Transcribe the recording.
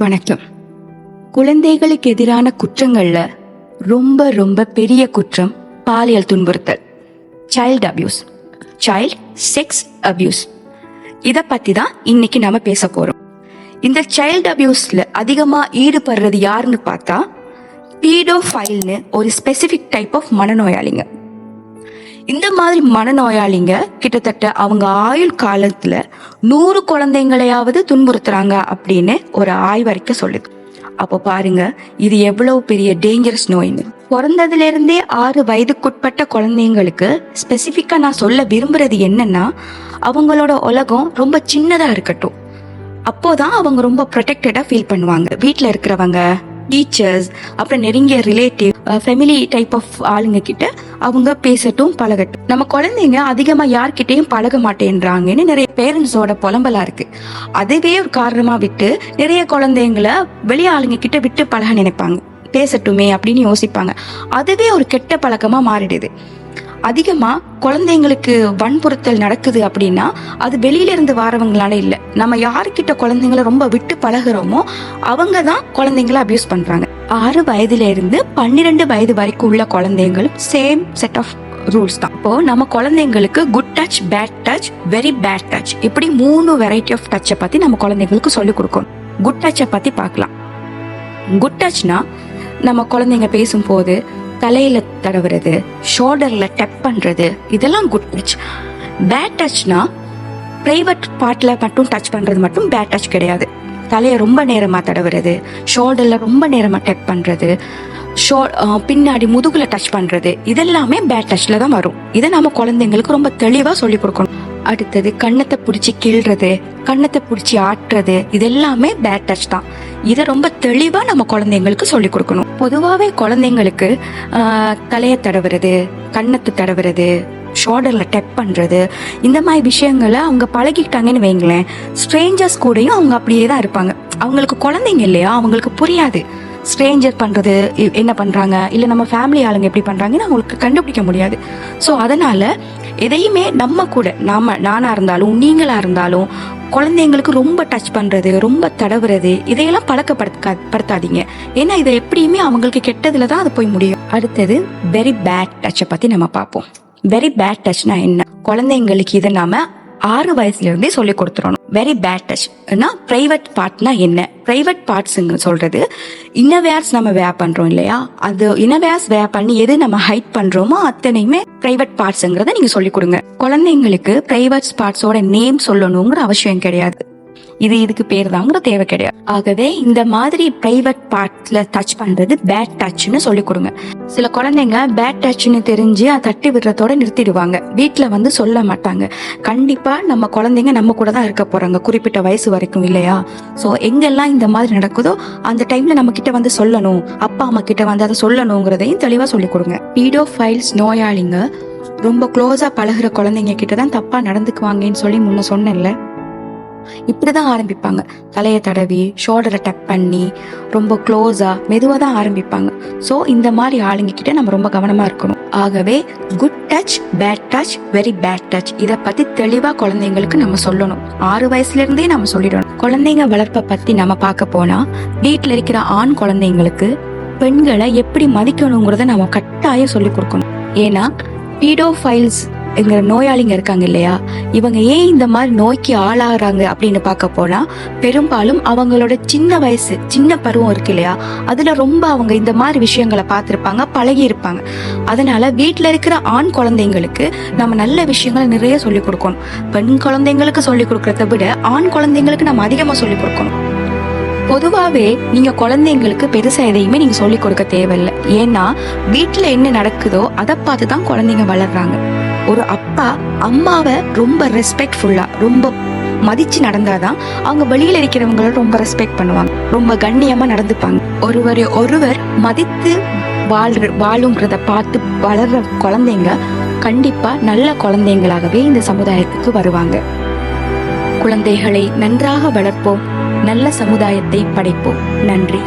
வணக்கம். குழந்தைகளுக்கு எதிரான குற்றங்கள்ல ரொம்ப ரொம்ப பெரிய குற்றம் பாலியல் துன்புறுத்தல் child abuse child sex abuse இதை பத்தி தான் இன்னைக்கு நாம பேச போறோம். இந்த சைல்ட் அபியூஸ்ல அதிகமா ஈடுபடுறது யாருன்னு பார்த்தா பீடோ ஃபைல்னு ஒரு ஸ்பெசிபிக் டைப் ஆஃப் மனநோயாளிங்க. இந்த மாதிரி மனநோயாளிங்க கிட்டத்தட்ட அவங்க ஆயுள் காலத்துல நூறு குழந்தைங்களையாவது துன்புறுத்துறாங்க அப்படின்னு ஒரு ஆய்வறிக்கை சொல்லுது. அப்போ பாருங்க இது எவ்வளவு பெரிய டேஞ்சரஸ் நோய்னு பிறந்ததுல இருந்தே ஆறு வயதுக்குட்பட்ட குழந்தைங்களுக்கு ஸ்பெசிஃபிக்கா நான் சொல்ல விரும்புறது என்னன்னா அவங்களோட உலகம் ரொம்ப சின்னதா இருக்கட்டும். அப்போதான் அவங்க ரொம்ப ப்ரொடெக்டடா ஃபீல் பண்ணுவாங்க. வீட்டில் இருக்கிறவங்க டீச்சர்ஸ் அப்புறம் நெருங்கிய ரிலேட்டிவ் ஃபெமிலி டைப் ஆஃப் ஆளுங்க கிட்ட அவங்க பேசட்டும் பழகட்டும். நம்ம குழந்தைங்க அதிகமா யார்கிட்டயும் பழக மாட்டேன்றாங்கன்னு நிறைய பேரண்ட்ஸோட புலம்பலா இருக்கு. அதுவே ஒரு காரணமா விட்டு நிறைய குழந்தைங்கள வெளியே ஆளுங்க கிட்ட விட்டு பழக நினைப்பாங்க. பேசட்டுமே அப்படின்னு யோசிப்பாங்க. அதுவே ஒரு கெட்ட பழக்கமா மாறிடுது. அதிகமா குழந்தைங்களுக்கு வன்புறுத்தல் நடக்குது அப்படின்னா அது வெளியில இருந்து வரவங்களால இல்ல. நம்ம யாருக்கிட்ட குழந்தைங்களை ரொம்ப விட்டு பழகுறோமோ அவங்க தான் குழந்தைங்களை அபியூஸ் பண்றாங்க. ஆறு வயதுல இருந்து பன்னிரெண்டு வயது வரைக்கும் உள்ள குழந்தைங்களும் சேம் செட் ஆஃப் ரூல்ஸ் தான். இப்போ நம்ம குழந்தைங்களுக்கு good touch bad touch very bad touch இப்படி மூணு வெரைட்டி ஆஃப் டச்சை பத்தி நம்ம குழந்தைங்களுக்கு சொல்லிக் கொடுக்கணும். குட் டச்சை பத்தி பார்க்கலாம். குட் டச்னா நம்ம குழந்தைங்க பேசும்போது தலையில தடவுறது ஷோல்டர்ல டெப் பண்றது இதெல்லாம் குட் டச் பேட் டச்னா பிரைவேட் பார்ட்ல மட்டும் டச் பண்றது மட்டும் பேட் டச் கிடையாது. தலையை ரொம்ப நேரமா தடவுறது ஷோல்டர்ல ரொம்ப நேரமா டச் பண்றது ஷோ பின்னாடி முதுகுல டச் பண்றது இதெல்லாமே பேட் டச்ல தான் வரும். இதை நம்ம குழந்தைங்களுக்கு ரொம்ப தெளிவா சொல்லி கொடுக்கணும். அடுத்தது கண்ணத்தை பிடிச்சி கீழ்றது கண்ணத்தை பிடிச்சி ஆட்டுறது இதெல்லாமே பேட் டச் தான். இதை ரொம்ப தெளிவா நம்ம குழந்தைங்களுக்கு சொல்லி கொடுக்கணும். பொதுவாகவே குழந்தைங்களுக்கு ஆஹ், தலையை தடவுறது கண்ணத்து தடவுறது ஷோல்டர்ல டெப் பண்றது இந்த மாதிரி விஷயங்களை அவங்க பழகிக்கிட்டாங்கன்னு வைங்களேன் ஸ்ட்ரேஞ்சர்ஸ் கூடயும் அவங்க அப்படியே தான் இருப்பாங்க. அவங்களுக்கு குழந்தைங்க இல்லையா? அவங்களுக்கு புரியாது. ஸ்ட்ரேஞ்சர் பண்ணுறது என்ன பண்ணுறாங்க இல்லை நம்ம ஃபேமிலி ஆளுங்க எப்படி பண்ணுறாங்கன்னு அவங்களுக்கு கண்டுபிடிக்க முடியாது. ஸோ அதனால் எதையுமே நம்ம கூட நாம் நானா இருந்தாலும் நீங்களாக இருந்தாலும் குழந்தைங்களுக்கு ரொம்ப டச் பண்ணுறது ரொம்ப தடவுறது இதையெல்லாம் பழக்கப்படுத்த படுத்தாதீங்க. ஏன்னா இதை எப்படியுமே அவங்களுக்கு கெட்டதில் தான் அது போய் முடியும். அடுத்தது வெரி பேட் டச்சை பற்றி நம்ம பார்ப்போம். வெரி பேட் டச்னா என்ன? குழந்தைங்களுக்கு இதை நாம ஆறு வயசுலேருந்தே சொல்லி கொடுத்துடணும் வெரி பேட் டச்னா பிரைவேட் பார்ட்னா என்ன? பிரைவேட் பார்ட்ஸுங்க சொல்றது இன்னவேர்ஸ் நம்ம வேர் பண்றோம் இல்லையா? அது இன்னவேர்ஸ் வேர் பண்ணி எது நம்ம ஹைட் பண்றோமோ அத்தனையுமே பிரைவேட் பார்ட்ஸுங்கிறத நீங்க சொல்லி கொடுங்க. குழந்தைங்களுக்கு பிரைவேட் பார்ட்ஸோட நேம் சொல்லணுங்கிற அவசியம் கிடையாது. இது இதுக்கு பேர் தாங்கிற தேவை கிடையாது. ஆகவே இந்த மாதிரி பிரைவேட் பார்ட்ல டச் பண்றது பேட் டச்னு சொல்லி கொடுங்க. சில குழந்தைங்க பேட் டச்னு தெரிஞ்சு அதை தட்டி விடுறதோட நிறுத்திடுவாங்க. வீட்டில் வந்து சொல்ல மாட்டாங்க. கண்டிப்பா நம்ம குழந்தைங்க நம்ம கூட தான் இருக்க போறாங்க. குறிப்பிட்ட வயசு வரைக்கும் இல்லையா? சோ எங்கெல்லாம் இந்த மாதிரி நடக்குதோ அந்த டைம்ல நம்ம கிட்ட வந்து சொல்லணும். அப்பா அம்மா கிட்ட வந்து அதை சொல்லணுங்கிறதையும் தெளிவா சொல்லி கொடுங்க. பீடோ ஃபைல்ஸ் நோயாளிங்க ரொம்ப க்ளோஸா பழகுற குழந்தைங்க கிட்ட தான் தப்பா நடந்துக்குவாங்கன்னு சொல்லி முன்ன சொன்னேன்ல. இப்படிதான் ஆரம்பிப்பாங்க. தலையை தடவி ஷோல்டரை டக் பண்ணி ரொம்ப க்ளோஸா மெதுவாக தான் ஆரம்பிப்பாங்க. ஸோ இந்த மாதிரி ஆளுங்க கிட்ட நம்ம ரொம்ப கவனமா இருக்கணும். ஆகவே good touch bad touch very bad touch இதை பத்தி தெளிவா குழந்தைங்களுக்கு நம்ம சொல்லணும். ஆறு வயசுல இருந்தே நம்ம சொல்லிடணும். குழந்தைங்க வளர்ப்பை பத்தி நம்ம பார்க்க போனா வீட்டில் இருக்கிற ஆண் குழந்தைங்களுக்கு பெண்களை எப்படி மதிக்கணுங்கிறத நம்ம கட்டாயம் சொல்லி கொடுக்கணும். ஏன்னா பீடோஃபைல்ஸ் எங்கிற நோயாளிங்க இருக்காங்க இல்லையா? இவங்க ஏன் இந்த மாதிரி நோய்க்கு ஆளாகிறாங்க அப்படின்னு பார்க்க போனா பெரும்பாலும் அவங்களோட சின்ன வயசு சின்ன பருவம் இருக்கு இல்லையா? அதுல ரொம்ப அவங்க இந்த மாதிரி விஷயங்களை பார்த்துருப்பாங்க பழகி இருப்பாங்க. அதனால வீட்டில் இருக்கிற ஆண் குழந்தைங்களுக்கு நம்ம நல்ல விஷயங்களை நிறைய சொல்லிக் கொடுக்கணும். பெண் குழந்தைங்களுக்கு சொல்லிக் கொடுக்கறத விட ஆண் குழந்தைங்களுக்கு நம்ம அதிகமாக சொல்லிக் கொடுக்கணும். பொதுவாகவே நீங்கள் குழந்தைங்களுக்கு பெருசாக எதையுமே நீங்கள் சொல்லிக் கொடுக்க தேவையில்லை. ஏன்னா வீட்டில் என்ன நடக்குதோ அதை பார்த்து தான் குழந்தைங்க வளர்றாங்க. ஒரு அப்பா அம்மாவை ரொம்ப ரெஸ்பெக்ட்ஃபுல்லா ரொம்ப மதிச்சு நடந்தாதான் அவங்க வெளியில இருக்கிறவங்கள ரொம்ப ரெஸ்பெக்ட் பண்ணுவாங்க. ரொம்ப கண்ணியமா நடந்துப்பாங்க. ஒருவரை ஒருவர் மதித்து வாழ்ற வாழுங்கிறத பார்த்து வளர்ற குழந்தைங்க கண்டிப்பா நல்ல குழந்தைங்களாகவே இந்த சமுதாயத்துக்கு வருவாங்க. குழந்தைகளை நன்றாக வளர்ப்போம். நல்ல சமுதாயத்தை படைப்போம். நன்றி.